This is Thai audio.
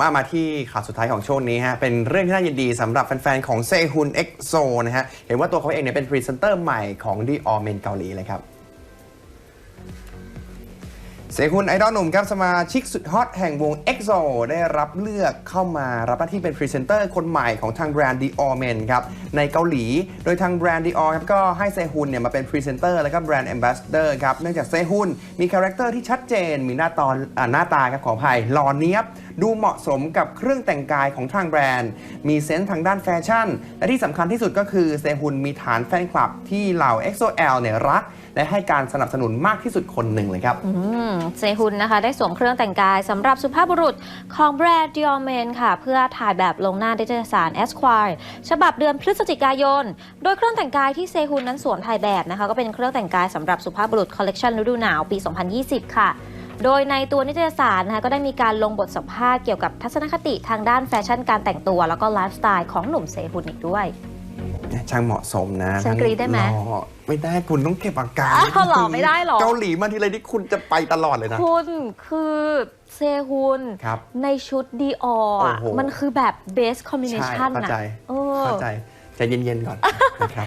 มามาที่ข่าวสุดท้ายของช่วงนี้ฮะ เป็นเรื่องที่น่ายินดีสำหรับแฟนๆ ของเซฮุนเอ็กโซนะฮะ เห็นว่าตัวเขาเองเนี่ยเป็นพรีเซนเตอร์ใหม่ของดีออเมนเกาหลีเลยครับ เซฮุนไอดอลหนุ่มครับสมาชิกสุดฮอตแห่งวง EXO ได้รับเลือกเข้ามารับหน้าที่เป็นพรีเซนเตอร์คนใหม่ของทางแบรนด์ Dior Men ครับในเกาหลี โดยทางแบรนด์ Dior ครับก็ให้เซฮุนเนี่ยมาเป็นพรีเซนเตอร์แล้วก็แบรนด์ Ambassador ครับเนื่องจากเซฮุนมีคาแรคเตอร์ที่ชัดเจน มีหน้าตอนอ่าหน้าตาครับขออภัยหล่อเนี้ยบ ดูเหมาะสมกับเครื่องแต่งกายของทางแบรนด์ มีเซนส์ทางด้านแฟชั่น และที่สำคัญที่สุดก็คือเซฮุนมีฐานแฟนคลับที่เหล่า XOL เนี่ยรัก และให้การสนับสนุนมากที่สุดคนหนึ่งเลยครับอืเซฮุนนะคะ ได้สวมเครื่องแต่งกายสำหรับสุภาพบุรุษของแบรนด์ Dior Men ค่ะ เพื่อถ่ายแบบลงหน้านิตยสาร Esquire ฉบับเดือนพฤศจิกายน โดยเครื่องแต่งกายที่เซฮุนนั้นสวมถ่ายแบบนะคะ ก็เป็นเครื่องแต่งกายสำหรับสุภาพบุรุษคอลเลกชันฤดูหนาวปี 2020 ค่ะโดยในตัวนิตยสารนะคะก็ได้มีการลงบทสัมภาษณ์เกี่ยวกับทัศนคติทางด้านแฟชั่นการแต่งตัว แล้วก็ไลฟ์สไตล์ของหนุ่มเซฮุนอีกด้วย ช่างเหมาะสมนะฉันกรี๊ดได้ไหม ทั้งล่อไม่ได้คุณต้องเก็บอาการอ้าวเหรอไม่ได้เหรอ เกาหลีมาทีไรนี่คุณจะไปตลอดเลยนะ คุณคือเซฮุนครับในชุดดีออโอ้โห มันคือแบบ best ใช่ combination เข้าใจนะเออ เข้าใจใจเย็นๆก่อนนะครับ